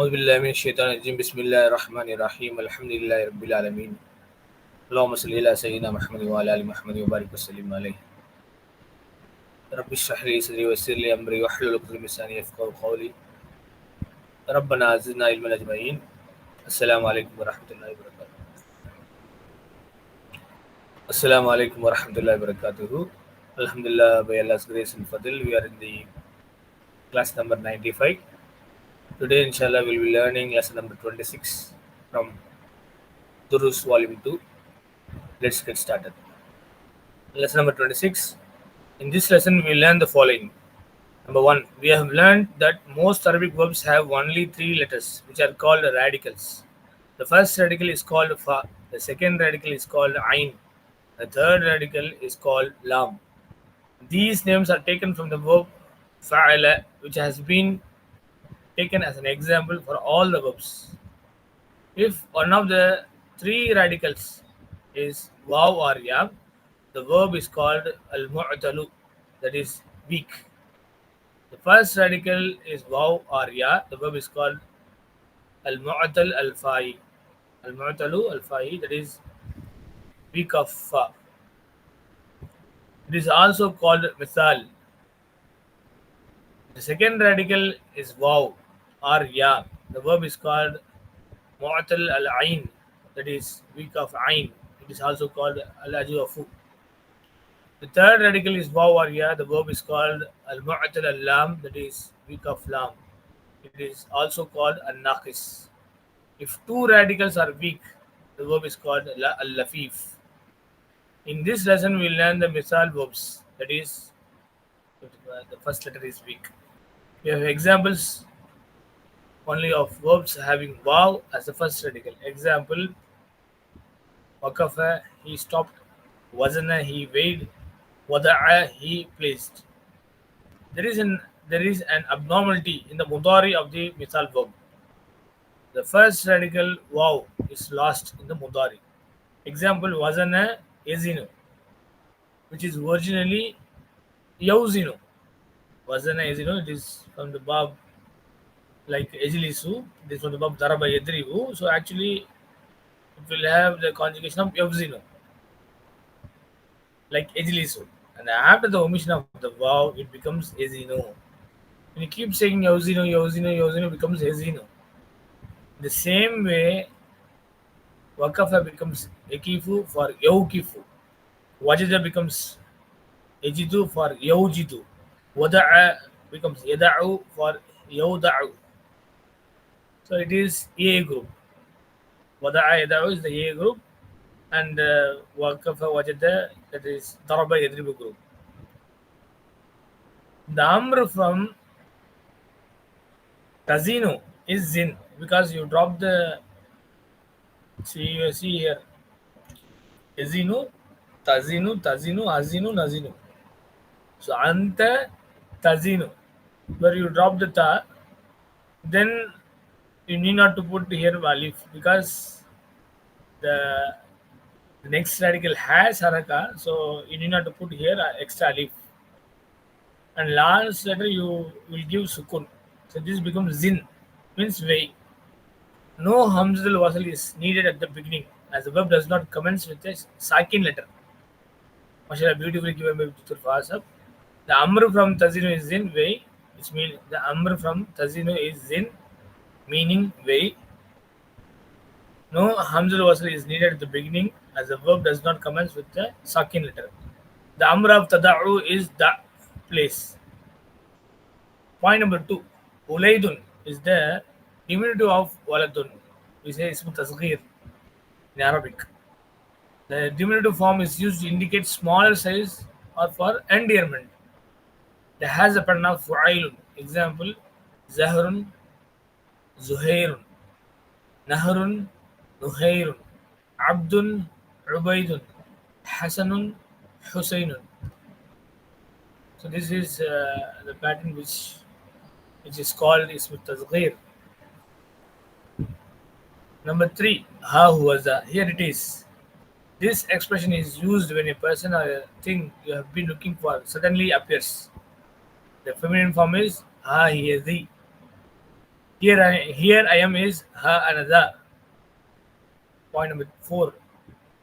أعوذ بالله من الشيطان الرجيم. بسم الله الرحمن الرحيم. الحمد لله رب العالمين. اللهم صل على سيدنا محمد وعلى آل محمد وبارك وسلم عليه. رب اشرح لي صدري ويسر لي أمري واحلل عقدة من لساني يفقهوا قولي. ربنا زدنا علما أجمعين. السلام عليكم ورحمة الله وبركاته. السلام عليكم ورحمة الله وبركاته. Alhamdulillah by Allah's grace and fadl we are in the class number 95 Today, inshallah, we'll be learning lesson number 26 from Durus Volume 2. Let's get started. Lesson number 26. In this lesson, we learn the following. Number one, we have learned that most Arabic verbs have only three letters, which are called radicals. The first radical is called fa, the second radical is called ain, the third radical is called lam. These names are taken from the verb fa'ala, which has been taken as an example for all the verbs. If one of the three radicals is waw or ya, the verb is called al mu'talu, that is weak. The first radical is waw or ya, the verb is called al mu'tal al fa'i. Al mu'talu al fa'i, that is weak of fa. It is also called mithal. The second radical is waw or ya. The verb is called mu'tal al ain, that is weak of ain. It is also called al ajuafu. The third radical is waw or ya. The verb is called al mu'tal al lam, that is weak of lam. It is also called al naqis. If two radicals are weak, the verb is called al lafif. In this lesson, we will learn the misal verbs, that is the first letter is weak. We have examples only of verbs having waw as the first radical. Example, wakafa, he stopped. Wazana, he weighed. Wada'a, he placed. There is an there is an abnormality in the mudari of the misal verb. The first radical waw is lost in the mudari. Example, wazana yazinu, which is originally yauzinu. Wazana yazinu, it is from the bab like Ejilisu, this one above Daraba Yedrivu. So actually, it will have the conjugation of Yavzino, like Ejilisu. And after the omission of the vow, it becomes Ezino. When you keep saying Yavzino, Yavzino, Yavzino, becomes Ezino. The same way, Wakafa becomes Ekifu for Yaukifu. Wajida becomes Ejidu for Yaujidu. Wada'a becomes Yada'u for Yauda'u. So it is A group. Wada'a yada'u is the A group. And uh, waqafa wajada that is daraba yadribu group. The amr from tazinu is zin. Because you drop the see you see here. Yazinu tazinu tazinu azinu nazinu. So anta tazinu. Where you drop the ta then you need not to put here alif because the, the next radical has haraka, so you need not to put here uh, extra alif. And last letter you will give sukun. So this becomes zin, means way. No hamzul wasal is needed at the beginning as the verb does not commence with a sakin letter. Mashallah, beautifully given by Tutur Fasab. The amr from tazinu is zin way, which means the amr from tazinu is zin meaning way. No Hamzul Wasl is needed at the beginning as the verb does not commence with the Sakin letter. The Amr of Tada'u is the place. Point number two. Ulaydun is the diminutive of Waladun. We say Ismu Tasghir in Arabic. The diminutive form is used to indicate smaller size or for endearment. It has a pattern of Fu'ailun. Example, Zahrun, জুহেরুন নাহরুন নুহেরুন আব্দুন উবাইদুন হাসানুন হুসাইনুন So this is uh, the pattern which which is called Ismut Tazgir. Number three, Ha Huwaza. Here it is. This expression is used when a person or a thing you have been looking for suddenly appears. The feminine form is Ha Hiyazi. Here I, here I am is ha and the. Point number four.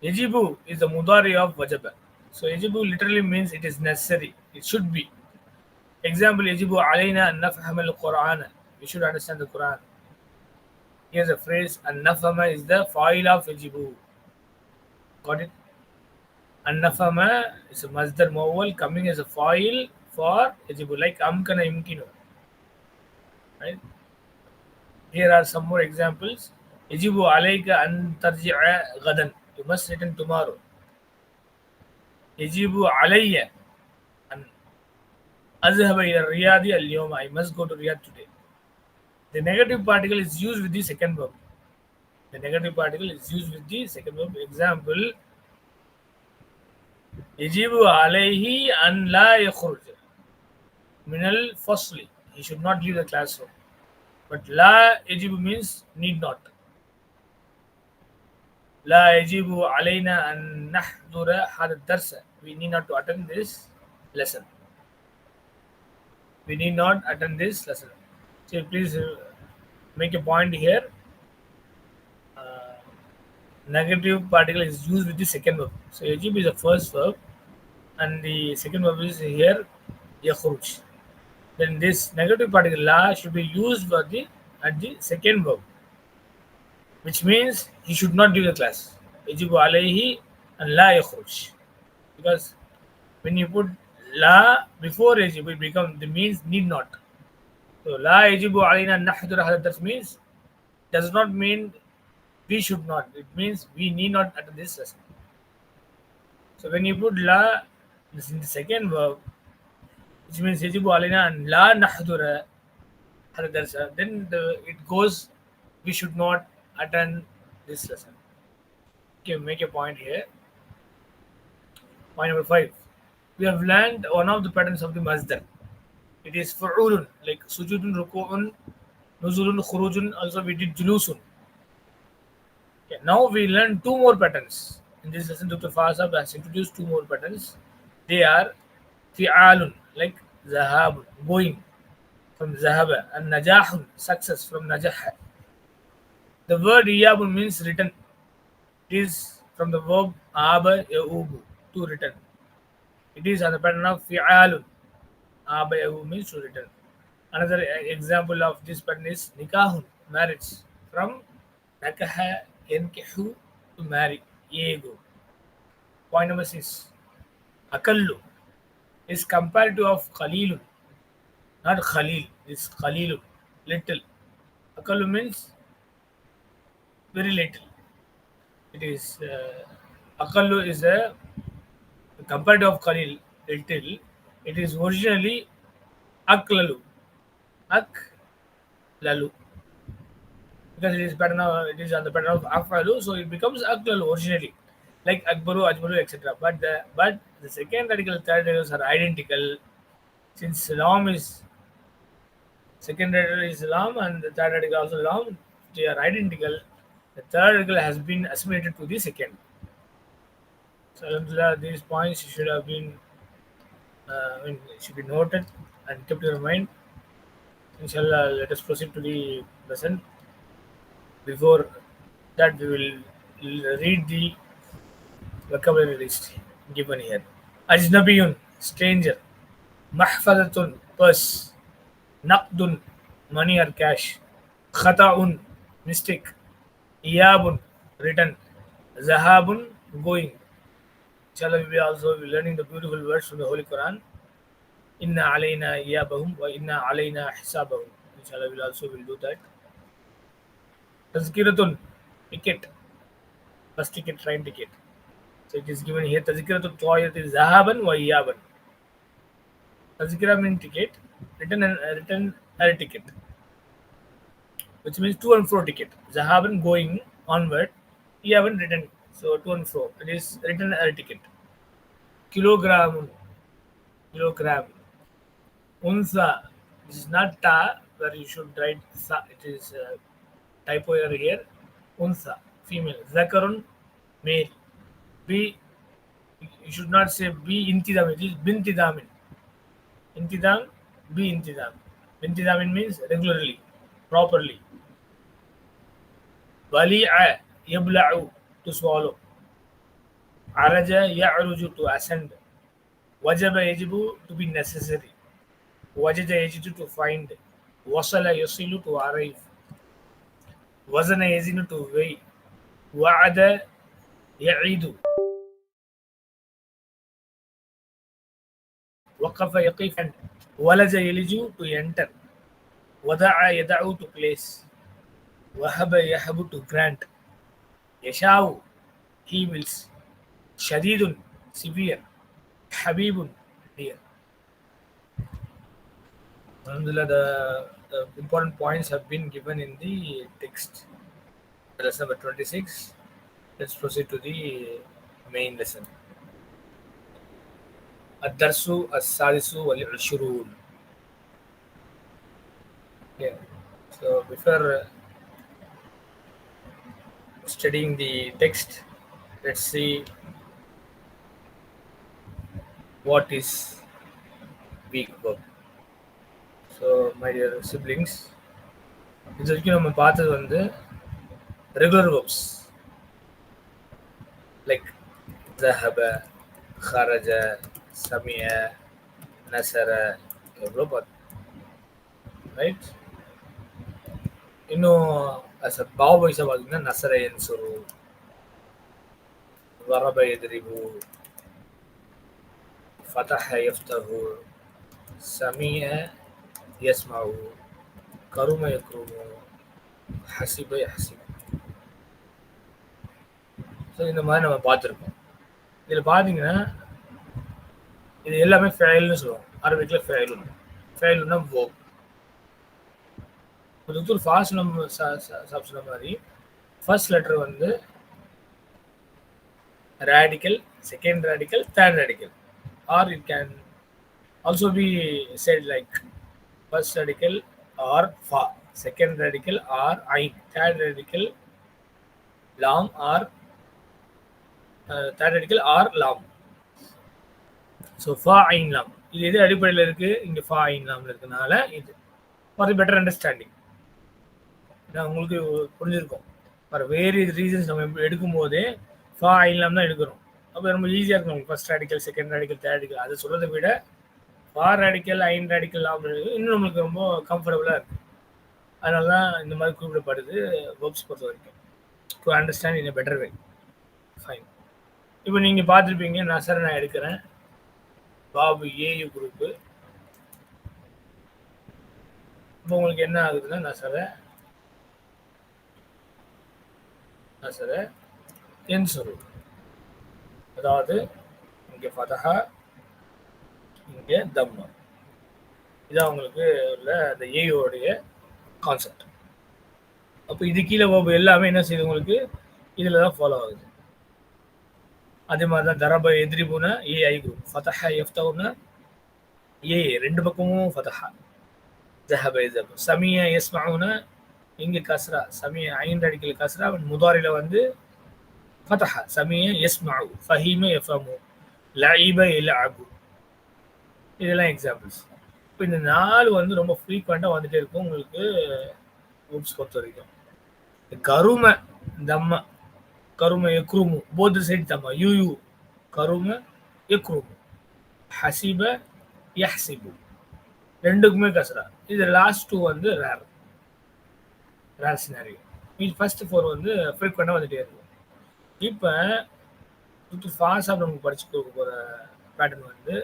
Yajibu is the mudari of wajaba. So yajibu literally means it is necessary. It should be. Example, yajibu alayna an nafham al-Qur'an. We should understand the Quran. Here's a phrase, an is the file of yajibu. Got it? An is a masdar mawal coming as a file for yajibu, like amkana imkinu. Right? Here are some more examples. يجب عليك أن ترجع غدا. You must return tomorrow. يجب علي أن أذهب إلى الرياض اليوم. I must go to Riyadh today. The negative particle is used with the second verb. The negative particle is used with the second verb. Example, يجب عليه أن لا يخرج من الفصل. He should not leave the classroom. But la yajibu means need not. La yajibu alaina an nahdura had. We need not to attend this lesson. We need not attend this lesson. So please uh, make a point here. Uh, negative particle is used with the second verb. So yajib is the first verb and the second verb is here yakhruj. Then this negative particle la should be used for the at the second verb, which means he should not leave the class. Yajibu alayhi and la. Because when you put la before yajibu, it becomes the means need not. So la yajibu alayna hadha that means does not mean we should not. It means we need not attend this lesson. So when you put la in the second verb, which means alayna and la nahdura hadha darsa, then the, it goes we should not attend this lesson. Okay, make a point here. Point number five. We have learned one of the patterns of the masdar. It is fa'ulun, like sujudun, ruku'un, nuzulun, khurujun. Also, we did julusun. Okay, now we learn two more patterns. In this lesson, Dr. Fasab has introduced two more patterns. They are fi'alun, like Zahab, going from zahaba, and najahun, success from najaha. The word iyabun means written. It is from the verb aba yaubu, to return. It is on the pattern of fi'alun. Aba means to return. Another example of this pattern is nikahun, marriage. From nakaha yankihu to marry, yego. Point number six. Akallu is compared to of qalilun, not khalil. It's qalilun, little. Akalu means very little. It is uh, Akallu is a comparative of Khalil little. It is originally Aklalu. Aklalu. Because it is pattern of, it is on the pattern of Afalu, so it becomes Aklalu originally. Like Akbaru, Ajmalu, etc. But the but the second radical, third radicals are identical. Since Lam is second radical is Lam and the third radical also Lam, they are identical the third radical has been assimilated to the second. So Alhamdulillah, these points should have been uh, should be noted and kept in your mind. Inshallah, let us proceed to the lesson. Before that, we will read the vocabulary list given here. Ajnabiyun, stranger. Mahfadatun, purse. Naqdun, money or cash. Khata'un, mistake. Iyabun, written. Zahabun, going. Inshallah, we also be learning the beautiful words from the Holy Quran. Inna alayna iyabahum wa inna alayna hisabahum. Inshallah, we also will do that. Tazkiratun, ticket. Bus ticket, train ticket. So it is given here. Tazkiratun toyat is zahaban wa iyaban. Tazkira means ticket. Written and uh, written air ticket which means to and fro ticket. Zahaban going onward, Iyaban written. So to and fro. It is written air ticket. Kilogram, kilogram. Unsa. This is not ta, where you should write sa. It is uh, typo error here. Unsa, female. Zakarun, male. B. You should not say B intidam. It is bintidamin. Intidam, B intidam. Bintidamin means regularly properly. Bali'a yabla'u to swallow. Araja ya'ruju to ascend. Wajaba yajibu to be necessary. Wajada yajidu to find. Wasala yasilu to arrive. Wazana yazinu to weigh. Wa'ada ya'idu. وَقَفَ yaqif and walaja yaliju to enter. Wada'a yada'u to place. Wahaba yahabu to grant. Yashau, he wills. Shadidun, severe. Habibun, dear. Alhamdulillah, the, the important points have been given in the text. Lesson number 26. Let's proceed to the main lesson. الدرس السادس والعشرون yeah. so before studying the text let's see what is weak verb so my dear siblings இது வரைக்கும் நம்ம பார்த்தது வந்து regular verbs like ذهب خرج சமிய நசர எவ்வளோ பார்த்து right இன்னும் as a பாவ வைஸாக பார்த்தீங்கன்னா நசர என்சுரு வரப எதிரிபு ஃபதஹ யஃப்தஹு சமிய யஸ்மவு கரும யக்ருமு ஹசிப யஹசிபு ஸோ இந்த மாதிரி நம்ம பார்த்துருக்கோம் இதில் பார்த்தீங்கன்னா இது எல்லாமே ஃபெயில்னு சொல்லுவோம் அரபிக்கில் ஃபெயிலுன் ஃபெயிலுன்னா வோக் டாக்டர் ஃபாஸ்ட் நம்ம சாப்பிட்ற சொன்ன மாதிரி ஃபர்ஸ்ட் லெட்டர் வந்து radical second radical third radical or it can also be said like first radical or ஃபா செகண்ட் ரேடிக்கல் ஆர் ஐ third radical long or third radical or long so ஃபா ஐன் லாம் இது எது அடிப்படையில் இருக்குது இங்கே ஃபா ஐன் லாமில் இருக்கனால இது. ஃபார் பெட்டர் அண்டர்ஸ்டாண்டிங் நான் உங்களுக்கு புரிஞ்சிருக்கும். ஃபார் வேறு ரீசன்ஸ் நம்ம எடுக்கும் போதே ஃபா ஐன்லாம் தான் எடுக்கிறோம். அப்போ ரொம்ப ஈஸியாக இருக்கும் உங்களுக்கு first radical second radical third radical அதை சொல்கிறத விட ஃபா ரேடிக்கல் ஐன் ரேடிக்கல் லாம் இன்னும் நம்மளுக்கு ரொம்ப கம்ஃபர்டபுளாக இருக்குது அதனால தான் இந்த மாதிரி குறிப்பிடப்படுது வேர்ப்ஸ் பொறுத்த வரைக்கும். To understand in better way fine இப்போ நீங்கள் பார்த்துருப்பீங்க நான் சார் நான் எடுக்கிறேன். பாபு ஏயு குரூப்பு. இப்போ உங்களுக்கு என்ன ஆகுதுன்னா நசரை. நசரை என் சொருள் அதாவது இங்கே ஃபதஹா இங்கே தம்மு. இதான் உங்களுக்கு உள்ள அந்த ஏயோடைய கான்செப்ட் அப்போ இது கீழே எல்லாமே என்ன செய்யுது உங்களுக்கு? இதில் தான் ஃபாலோ ஆகுது. அதே மாதிரி தான் தரப எதிரிபுனா ஏ ஐ குரூப் ஃபதஹா எஃப்தவுனா ஏ ரெண்டு பக்கமும் ஃபதஹா. ஜஹப எஜப் சமிய எஸ்மாவுனா இங்கே கஸ்ரா சமிய ஐந்து அடிக்கல் கஸ்ரா முதாரில வந்து ஃபதஹா. சமிய எஸ்மாவு ஃபஹீம எஃபமு லஈப இலஅபு. இதெல்லாம் எக்ஸாம்பிள்ஸ் இப்போ இந்த நாலு வந்து ரொம்ப ஃப்ரீக்வெண்ட்டாக வந்துட்டே இருக்கும். உங்களுக்கு குரூப்ஸ் பொறுத்த வரைக்கும் கருமை தம்ம. கரும எக்ருமு போத் சைட் தம்மா யூ கரும எக்ருமு ஹசிப யஹசிபு ரெண்டுக்குமே கசரா இது லாஸ்ட் டூ வந்து rare rare scenario mean first four வந்து ஃப்ரீக்வெண்ட்டாக வந்துட்டே இருக்கும். இப்போ ஃபாஸ்டாக நமக்கு படிச்சு கொடுக்க போகிற பேட்டர்ன் வந்து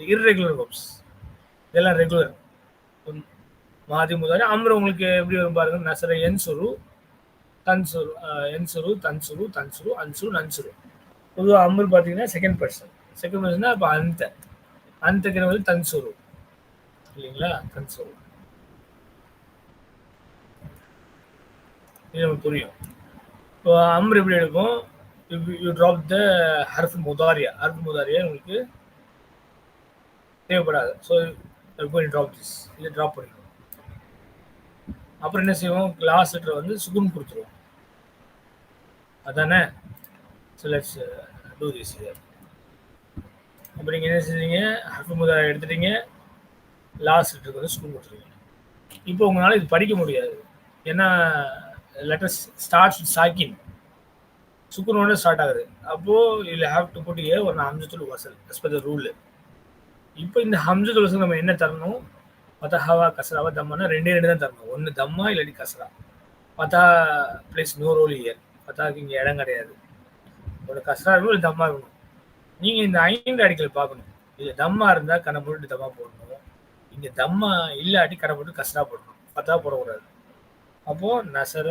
இர்ரெகுலர் வெப்ஸ் இதெல்லாம் ரெகுலர் மாதி முதல் அம்ரு உங்களுக்கு எப்படி வரும் பாருங்க. நசர என் சுரு தன்சுரு என்சுரு தன்சுரு தன்சுரு அன்சுரு நன்சுரு. பொதுவாக அம்ரு பார்த்தீங்கன்னா செகண்ட் பர்சன் செகண்ட் பர்சன்னா இப்போ அந்த அந்தக்கிற வந்து தன்சுரு. இல்லைங்களா? தன்சுரு. இது நமக்கு புரியும். இப்போ அம்ரு எப்படி எடுக்கும் யூ ட்ராப் த ஹர்ஃப் முதாரியா ஹர்ஃப் முதாரியா உங்களுக்கு தேவைப்படாது. ஸோ ட்ராப் திஸ் இதை ட்ராப் பண்ணிடுவோம். அப்புறம் என்ன செய்வோம்? கிளாஸ் லெட்டர் வந்து சுகுன் கொடுத்துருவோம். அதானே? So let's do this here அப்போ நீங்கள் என்ன செஞ்சீங்க? ஹர்ஃபு முதல் எடுத்துட்டீங்க. லாஸ்ட் லெட்டருக்கு வந்து ஸ்கூல் கொடுத்துருவீங்க இப்போ உங்களால் இது படிக்க முடியாது. ஏன்னா லெட்டர் ஸ்டார்ட் சாக்கின் சுக்குனோட ஸ்டார்ட் ஆகுது. அப்போது இதில் ஹேவ் டு புட் ஏ ஒரு ஹம்சத்துல் வசல் அஸ் பர் த ரூலு இப்போ இந்த ஹம்சத்துல் வசல் நம்ம என்ன தரணும்? பத்தா ஹவா கசராவா தம்மானா ரெண்டே ரெண்டு தான் தரணும். ஒன்று தம்மா இல்லாட்டி கசரா. பத்தா பிளேஸ் நோ ரோல் இயர் பத்தாவுக்கு இங்கே இடம் கிடையாது. ஒரு கஷ்டம் இருக்கணும் இல்லை தம்மா இருக்கணும் நீங்கள் இந்த ஐந்து அடிக்கல் பார்க்கணும். இது தம்மா இருந்தால் கண்ணை போட்டு தம்மா போடணும். இங்கே தம்மா இல்லாட்டி கடை போட்டு கசரா போடணும். பத்தா போடக்கூடாது. அப்போது நசர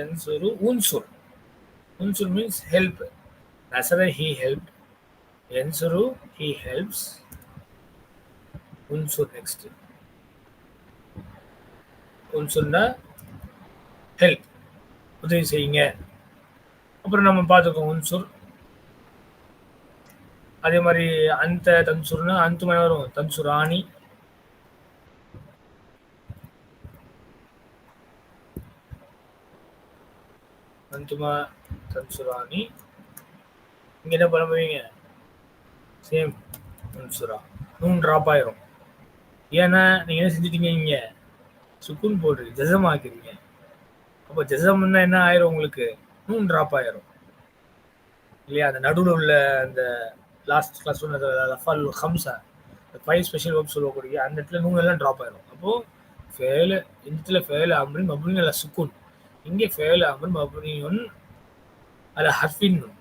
என்சுரு உன்சுர் உன்சுர் மீன்ஸ் ஹெல்ப் நசர ஹீ ஹெல்ப் என்சுரு ஹீ ஹெல்ப்ஸ் உன்சுர் நெக்ஸ்ட் உன்சுர்னா ஹெல்ப் உதவி செய்யுங்க. அப்புறம் நம்ம பார்த்துக்கோம் உன்சுர் அதே மாதிரி அந்த தன்சுர்னா அந்த மாதிரி வரும். தன்சுராணி அந்துமா தன்சுராணி இங்க என்ன பண்ண போவீங்க சேம் தன்சுரா. நூன் ட்ராப் ஆயிரும். ஏன்னா நீங்க என்ன செஞ்சுட்டீங்க இங்க? சுக்குன் போடுறீங்க ஜசம் ஆக்கிறீங்க அப்போ ஜசம்னா என்ன ஆயிரும் உங்களுக்கு? நூன் ட்ராப் ஆயிரும். இல்லையா? அந்த நடுவில் உள்ள அந்த லாஸ்ட் கிளாஸ் சொன்னது லஃபால் ஹம்சா ஃபைவ் ஸ்பெஷல் ஒர்க் சொல்லக்கூடிய அந்த இடத்துல நூன் எல்லாம் ட்ராப் ஆயிரும். அப்போது ஃபேல இந்த இடத்துல ஃபேல அம்ரின் மப்ரின் அல்ல சுக்குன். இங்கே ஃபேல அம்ரின் மப்ரின் அல்ல ஹர்ஃபின் நூன்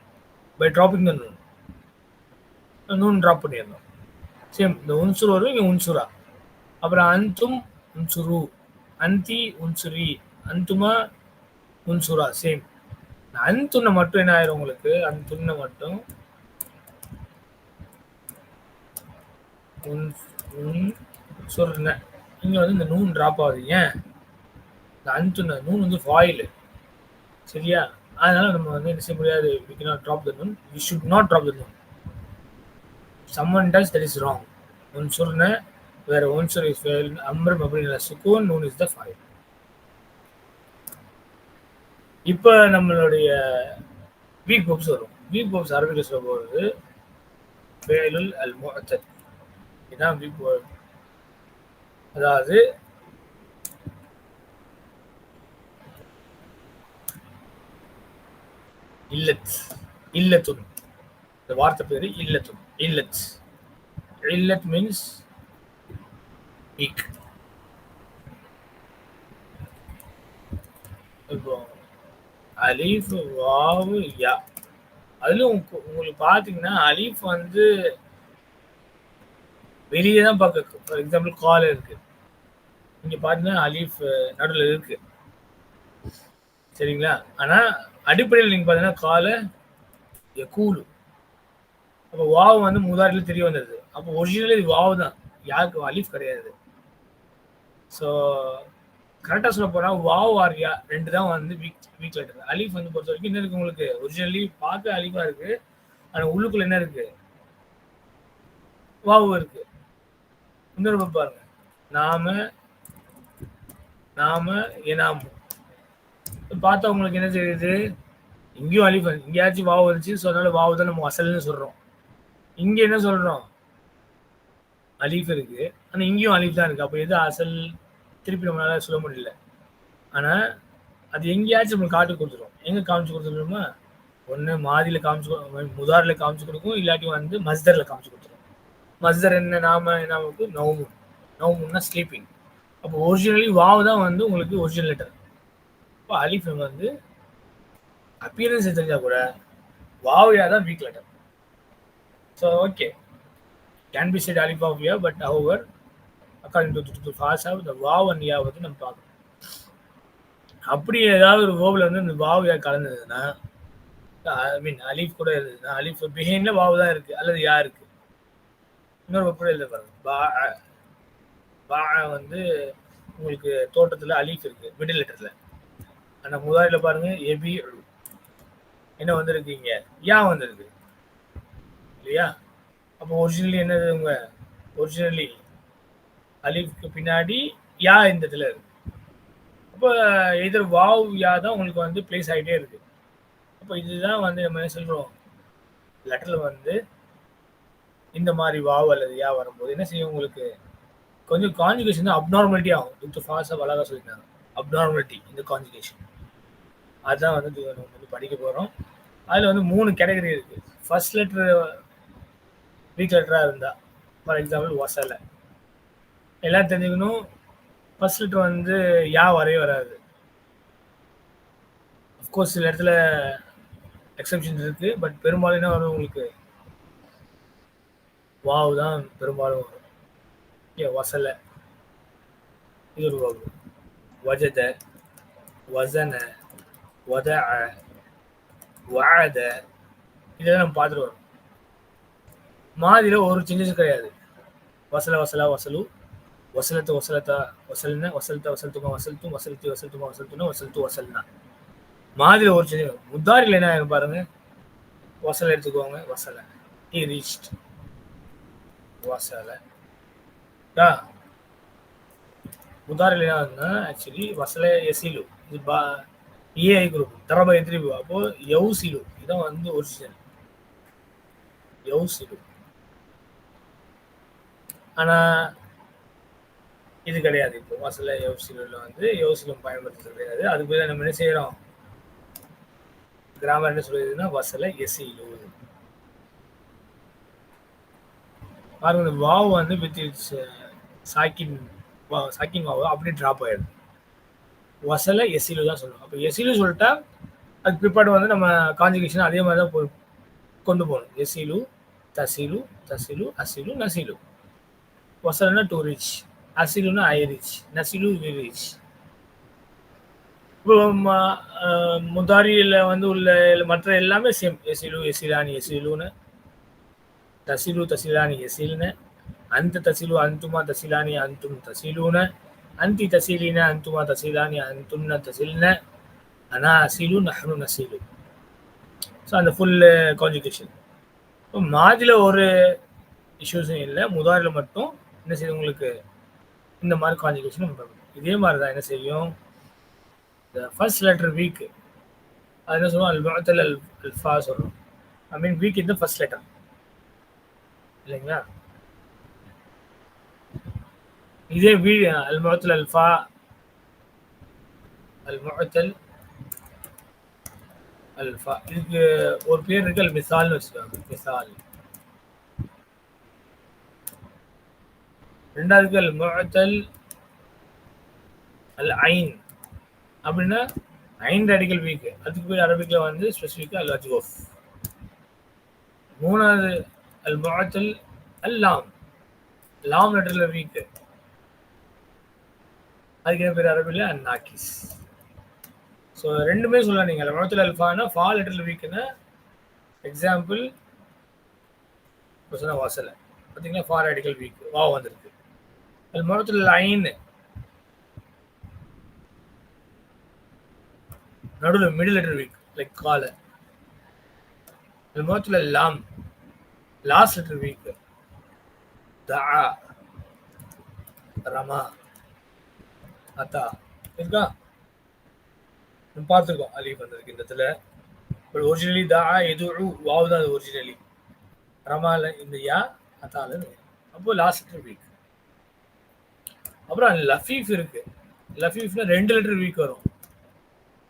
பை ட்ராப்பிங் த நூன் நூன் ட்ராப் பண்ணிடணும். சேம் இந்த உன்சுர் வரும் இங்கே உன்சுரா அப்புறம் அந்தும் உன்சுரு அந்தி உன்சுரி அந்துமா உன்சுரா சேம் அந்துண்ணை மட்டும் என்ன ஆயிரும் உங்களுக்கு? அந்துண்ணை மட்டும். சொல்றேன் இங்க வந்து இந்த நூன் ட்ராப் ஆகுது. ஏன்? இந்த அந்துண்ணை நூன் வந்து ஃபாயில் சரியா? அதனால நம்ம வந்து என்ன செய்ய முடியாது? We cannot drop the noon. We should not drop the noon. Someone does that is wrong one சொன்ன வேற ஒன் சொல் இஸ் ஃபெயில் அம்ரம் அப்படிங்கிற சுக்கூன் நூன் இஸ் த ஃபாயில் இப்போ நம்மளுடைய வீக் பப்ஸ் வரும். வீக் பப்ஸ் அரபியில் சொல்ல போகிறது வேலுல் அல் முஅத்தத் இதுதான் வீக் அதாவது இல்லத் இல்லத்துன். இந்த வார்த்தை பேர் இல்லத்துன். இல்லத். இல்லத் மீன்ஸ் வீக் இப்போ அலீஃப் வாவு யா. அதுல உங்களுக்கு பாத்தீங்கன்னா அலீஃப் வந்து வெளியே தான் பார்க்க ஃபார் எக்ஸாம்பிள் கால் இருக்கு. இங்க பாத்தீங்கன்னா அலீஃப் நடுவில் இருக்கு. சரிங்களா? ஆனா அடிப்படையில் நீங்க பாத்தீங்கன்னா காலை கூலு அப்போ வாவு வந்து முதாரில தெரிய வந்தது. அப்போ ஒரிஜினல் இது வாவு தான் யாருக்கு? அலீஃப் கிடையாது. ஸோ கரெக்டாக சொல்ல போனால் வாவ் ஆர்யா ரெண்டு தான் வந்து வீக் வீக் லெட்டர் அலீஃப் வந்து பொறுத்த வரைக்கும் என்ன இருக்கு உங்களுக்கு? ஒரிஜினலி பார்க்க அலீஃபாக இருக்கு. ஆனால் உள்ளுக்குள்ள என்ன இருக்கு? வாவு இருக்கு. இன்னொரு பாருங்க. நாம நாம எனாம். பார்த்தா உங்களுக்கு என்ன தெரியுது? இங்கேயும் அலிஃப் எங்கேயாச்சும் இங்கேயாச்சும் வாவு வந்துச்சு. ஸோ அதனால வாவு தான் நம்ம அசல்னு சொல்றோம். இங்க என்ன சொல்றோம்? அலீஃப் இருக்கு. ஆனா இங்கேயும் அலீஃப் தான் இருக்கு. அப்போ எது அசல்? திருப்பி நம்மளால சொல்ல முடியல. ஆனா அது எங்கேயாச்சும் நம்ம காட்டு கொடுத்துரும். எங்க காமிச்சு கொடுத்துருமா ஒண்ணு மாதில காமிச்சு கொடு- முதாரில காமிச்சு கொடுக்கும். இல்லாட்டி வந்து மஸ்தர்ல காமிச்சு கொடுத்துரும். மஸ்தர் என்ன நாம நாமக்கு நவுமு நவுமுன்னா ஸ்லீப்பிங் அப்போ ஒரிஜினலி வாவ் தான் வந்து உங்களுக்கு ஒரிஜினல் லெட்டர் இப்போ அலிஃப் வந்து அப்பியரன்ஸ் தெரிஞ்சா கூட வாவியா தான் weak letter so okay can be said அலிஃப் of but our according to to ஃபாஸ் இந்த வாவ் அண்ட் வந்து நம்ம பார்க்கணும். அப்படி ஏதாவது ஒரு ஓவில் வந்து இந்த வாவ்யா கலந்ததுன்னா ஐ மீன் அலீஃப் கூட இருந்ததுன்னா அலீஃப் பிஹைன்ல வாவு தான் இருக்கு அல்லது யா இருக்கு இன்னொரு கூட இல்லை பாருங்க. பா பா வந்து உங்களுக்கு தோட்டத்தில் அலீஃப் இருக்கு மிடில் லெட்டர்ல ஆனால் முதலில் பாருங்க எபி என்ன வந்திருக்கீங்க யா வந்திருக்கு. இல்லையா? அப்போ ஒரிஜினலி என்னது உங்க? ஒரிஜினலி அலிஃப்க்கு பின்னாடி யா இந்த இதில் இருக்கு. அப்போ எதிர் வாவ் யா தான் உங்களுக்கு வந்து பிளேஸ் ஆகிட்டே இருக்கு. அப்போ இதுதான் வந்து நம்ம என்ன சொல்கிறோம் லெட்டரில் வந்து இந்த மாதிரி வாவ் அல்லது யா வரும்போது என்ன செய்யும் உங்களுக்கு? கொஞ்சம் கான்ஜுகேஷன் தான் அப்நார்மாலிட்டி ஆகும். டாக்டர் ஃபாஸ்டாக அழகாக சொல்லியிருந்தாங்க அப்நார்மாலிட்டி இந்த கான்ஜுகேஷன் அதுதான் வந்து நம்ம வந்து படிக்க போகிறோம் அதில் வந்து மூணு கேட்டகரி இருக்குது ஃபர்ஸ்ட் லெட்ரு வீக் லெட்டராக இருந்தால் ஃபார் எக்ஸாம்பிள் ஒசலை எல்லாம் தெரிஞ்சுக்கணும். ஃபர்ஸ்ட் லெட்டர் வந்து யா வரவே வராது. அஃப்கோர்ஸ் சில இடத்துல எக்ஸப்ஷன்ஸ் இருக்குது பட் பெரும்பாலும் என்ன வரும் உங்களுக்கு? வாவ் தான் பெரும்பாலும் வரும். ஏ வசலை இது ஒரு வாவு வஜத வசன வத வாத இதெல்லாம் நம்ம பார்த்துட்டு வரோம். மாதிரியில் ஒரு சேஞ்சஸ் கிடையாது. வசல வசலா வசலு. வசலத்து வசலத்தா வசல்ன வசல்த்த வசல்த்துமா வசல்த்தும் வசல்த்தி வசல்த்துமா வசல்த்துனா வசல்த்து வசல்னா. மாதிரி ஒரு சேஞ்ச் முத்தாரில் என்ன ஆகும் பாருங்க? வசலை எடுத்துக்கோங்க வசலை. He reached. வசலை. ஆ முதாரில் என்ன ஆகுதுன்னா ஆக்சுவலி வசலை எசிலு இது பா ஏஐ குரூப் தரபா எதிரி அப்போ யவுசிலு இதான் வந்து ஒரிஜினல் யவுசிலு ஆனா இது கிடையாது. இப்போ வாசல்ல யோசிலும் வந்து யோசிலும் பயன்படுத்துறது கிடையாது. அதுக்கு பதிலா நம்ம என்ன செய்யறோம்? கிராமர் என்ன சொல்லுதுன்னா வசல எசிலு பாருங்க இந்த வாவ் வந்து வித் இட்ஸ் சாக்கின் வா சாக்கின் வாவ் அப்படியே ட்ராப் ஆயிடுது. வசல எசிலு தான் சொல்லணும் அப்போ எசிலு சொல்லிட்டா அது பிற்பாடு வந்து நம்ம கான்ஜுகேஷன் அதே மாதிரி தான் கொண்டு போகணும். எசிலு தசிலு தசிலு அசிலு நசிலு வசலன்னா டூ ரிச் அசிலுன்னு ஆயிருச்சு நசிலு விரிச் இப்போ முதாரியில் வந்து உள்ள மற்ற எல்லாமே சேம் எசிலு எசிலானி எசிலுன்னு தசிலு தசிலானி எசில்னு அந்த தசிலு அந்துமா தசிலானி அந்தும் தசிலுன அந்தி தசிலின அந்துமா தசிலானி அந்தும்ன தசில்ன அனா அசிலு நஹ்னு நசிலு ஸோ அந்த ஃபுல் கான்ஜுகேஷன் இப்போ மாதியில் ஒரு இஷ்யூஸும் இல்லை. முதாரில் மட்டும் என்ன செய்யுது உங்களுக்கு இந்த மாதிரி கான்ஜுகேஷன் இதே மாதிரி தான் என்ன செய்யும்? இந்த ஃபர்ஸ்ட் லெட்டர் வீக் அது என்ன சொல்லுவோம் அல் அல் அல்ஃபா சொல்கிறோம் ஐ மீன் வீக் இந்த ஃபர்ஸ்ட் லெட்டர் இல்லைங்களா? இதே வீ அல் முஅத்தல் அல்ஃபா அல் முஅத்தல் அல்ஃபா இதுக்கு ஒரு பேர் இருக்கு அல் மிசால்னு வச்சுக்கோங்க. மிசால் ரெண்டாவது அல் முஅத்தல் அல் ஐன் அப்படின்னா ஐந்து அடிக்கல் வீக் அதுக்கு பேர் அரபிக்கில் வந்து ஸ்பெசிஃபிக்காக அல் அஜ்கோஃப் மூணாவது அல் முஅத்தல் அல் லாம் லாம் லெட்டரில் வீக் அதுக்கு என்ன பேர் அரபியில் அல் நாக்கிஸ் ஸோ ரெண்டுமே சொல்லலாம் நீங்கள் அல் முஅத்தல் அல்ஃபானா ஃபா லெட்டரில் வீக்குன்னா எக்ஸாம்பிள் வாசலை பார்த்தீங்கன்னா ஃபார் அடிக்கல் வீக் வா வந்திருக்கு. அல் முஅத்தல் ஐன் நடுவில் மிடில் லெட்டர் வீக் லைக் கால الموتل اللام லாஸ்ட் லெட்டர் வீக் தா ரமா அத்தா இருக்கா நம்ம பார்த்துருக்கோம் அலீஃப் வந்திருக்கு இந்த இடத்துல பட் ஒரிஜினலி தா எது வாவு தான் அது ஒரிஜினலி ரமால இந்த யா அத்தால அப்போ லாஸ்ட் லெட்டர் வீக் அப்புறம் லஃபீஃப் இருக்கு. லஃபீஃப்ல ரெண்டு லிட்டர் வீக் வரும்.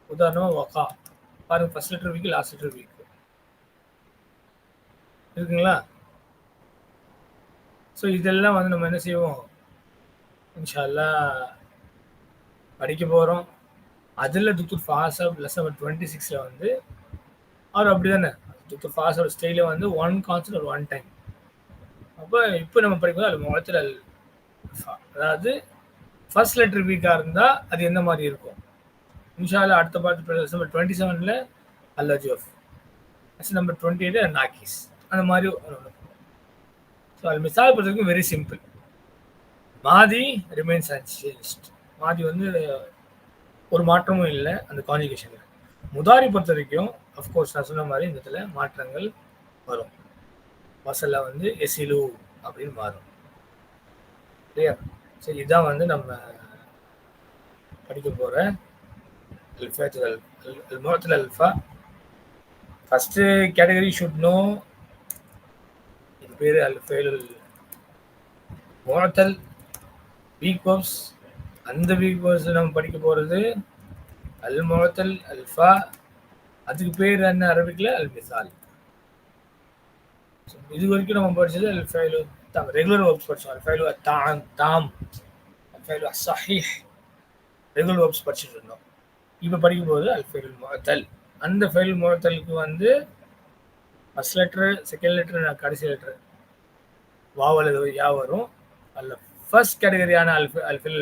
உதாரணமா வகா. பாருங்க first letter weak last letter weak இருக்குங்களா? ஸோ இதெல்லாம் வந்து நம்ம என்ன செய்வோம்? இன்ஷால்லா படிக்க போகிறோம் அதில் துத்தூர் ஃபாஸா ப்ளஸ் நம்பர் டுவெண்ட்டி சிக்ஸில் வந்து அவர் அப்படி தானே துத்தூர் ஃபாஸோட ஸ்டைலில் வந்து ஒன் கான்செப்ட் ஒரு ஒன் டைம் அப்போ இப்போ நம்ம படிக்கும்போது அது முகத்தில் அதாவது ஃபர்ஸ்ட் லெட்டர் வீக்காக இருந்தால் அது எந்த மாதிரி இருக்கும்? இன்ஷால்லா அடுத்த பாட்டு நம்பர் டுவெண்ட்டி செவனில் அல்ல ஜோஃப் நம்பர் டுவெண்ட்டி எயிட் நாக்கிஸ் அந்த மாதிரி ஸோ அது மிசால் பொறுத்த வெரி சிம்பிள் மாதி ரிமைன்ஸ் அன்சேஞ்ச் மாதி வந்து ஒரு மாற்றமும் இல்லை அந்த கான்ஜுகேஷனில் முதாரி பொறுத்த வரைக்கும் அஃப்கோர்ஸ் நான் சொன்ன மாதிரி இந்த இடத்துல மாற்றங்கள் வரும். வசல்ல வந்து எசிலு அப்படின்னு மாறும். இல்லையா சரி இதுதான் வந்து நம்ம படிக்க போகிற அல்ஃபாத்துல் அல் முகத்தில் அல்ஃபா ஃபஸ்ட்டு கேட்டகரி ஷுட் நோ இது பேர் அல் ஃபெயிலுல் முகத்தல் வீக் வேர்ப்ஸ் அந்த வீக் வேர்ப்ஸ் நம்ம படிக்க போகிறது அல் முகத்தல் அல்ஃபா அதுக்கு பேர் என்ன அரபிக்கில் அல் மிசால் இது வரைக்கும் நம்ம படிச்சது அல் ஃபைலு தாம் ரெகுலர் வேர்ப்ஸ் படிச்சோம் الفعل هو தாம் தாம் அல் هو சஹீஹ் ரெகுலர் வேர்ப்ஸ் படிச்சுட்டு இருந்தோம் இப்போ படிக்கும் போது அல் முகத்தல் அந்த ஃபைல் முகத்தலுக்கு வந்து ஃபர்ஸ்ட் லெட்ரு செகண்ட் லெட்ரு கடைசி லெட்ரு வாவ் யா வரும். அல்ல ஃபர்ஸ்ட் கேட்டகரியான அல்ஃப அல்ஃபில்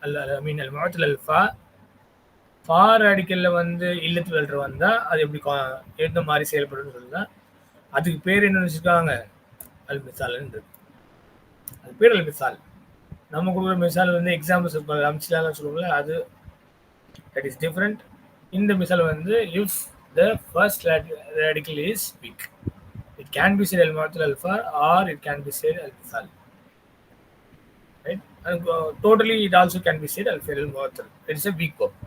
அல்ல ஐ மீன் அல் முகத்தில் அல்ஃபா ஃபார் அடிக்கல்ல வந்து இல்லத்து லெட்ரு வந்தால் அது எப்படி கா- எந்த மாதிரி செயல்படுன்னு சொல்லுதான் அதுக்கு பேர் என்ன வச்சுருக்காங்க. அல் மிசாலன்னு இருக்கு. அது பேர் மிசால் நம்ம கொடுக்குற மிசால் வந்து எக்ஸாம்பிள்ஸ் இருக்கும் அம்சிலாலாம் சொல்லுவோம்ல அது தட் இஸ் டிஃப்ரெண்ட் இந்த மிசால் வந்து if the first radical is weak it can be said al mu'tal alfa or it can be said al misal right? And uh, totally it also can be it's al weak work